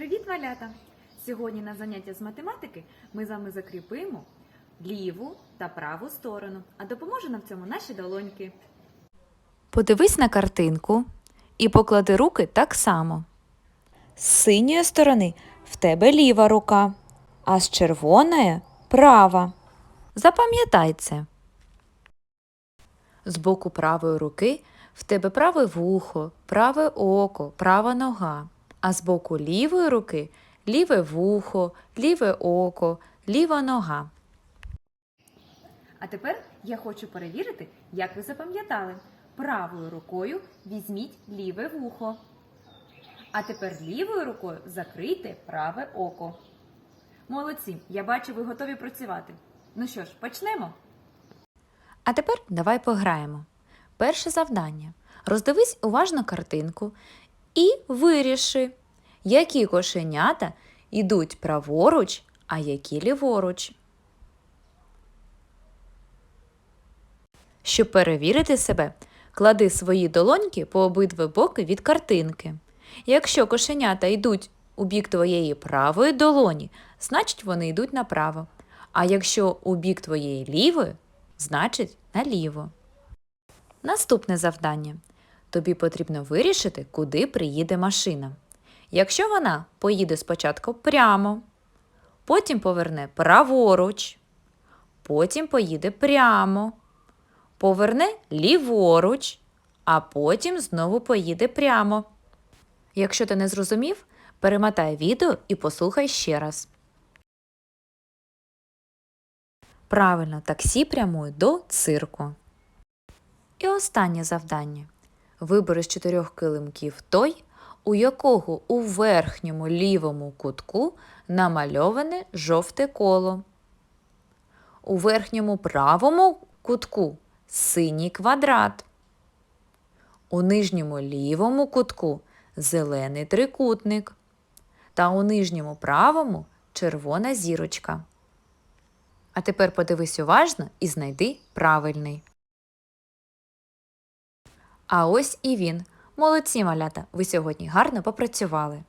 Привіт, малята! Сьогодні на заняття з математики ми з вами закріпимо ліву та праву сторону, а допоможе нам в цьому наші долоньки. Подивись на картинку і поклади руки так само. З синьої сторони в тебе ліва рука, а з червоної права. Запам'ятай це. З боку правої руки в тебе праве вухо, праве око, права нога, а з боку лівої руки ліве вухо, ліве око, ліва нога. А тепер я хочу перевірити, як ви запам'ятали. Правою рукою візьміть ліве вухо. А тепер лівою рукою закрийте праве око. Молодці! Я бачу, ви готові працювати. Ну що ж, почнемо? А тепер давай пограємо. Перше завдання. Роздивись уважно картинку і виріши, які кошенята йдуть праворуч, а які ліворуч. Щоб перевірити себе, клади свої долоньки по обидва боки від картинки. Якщо кошенята йдуть у бік твоєї правої долоні, значить вони йдуть направо. А якщо у бік твоєї лівої, значить наліво. Наступне завдання. Тобі потрібно вирішити, куди приїде машина. Якщо вона поїде спочатку прямо, потім поверне праворуч, потім поїде прямо, поверне ліворуч, а потім знову поїде прямо. Якщо ти не зрозумів, перемотай відео і послухай ще раз. Правильно, таксі прямує до цирку. І останнє завдання. Вибери з чотирьох килимків той, у якого у верхньому лівому кутку намальоване жовте коло. У верхньому правому кутку синій квадрат. У нижньому лівому кутку зелений трикутник. Та у нижньому правому червона зірочка. А тепер подивись уважно і знайди правильний. А ось і він. Молодці, малята, ви сьогодні гарно попрацювали.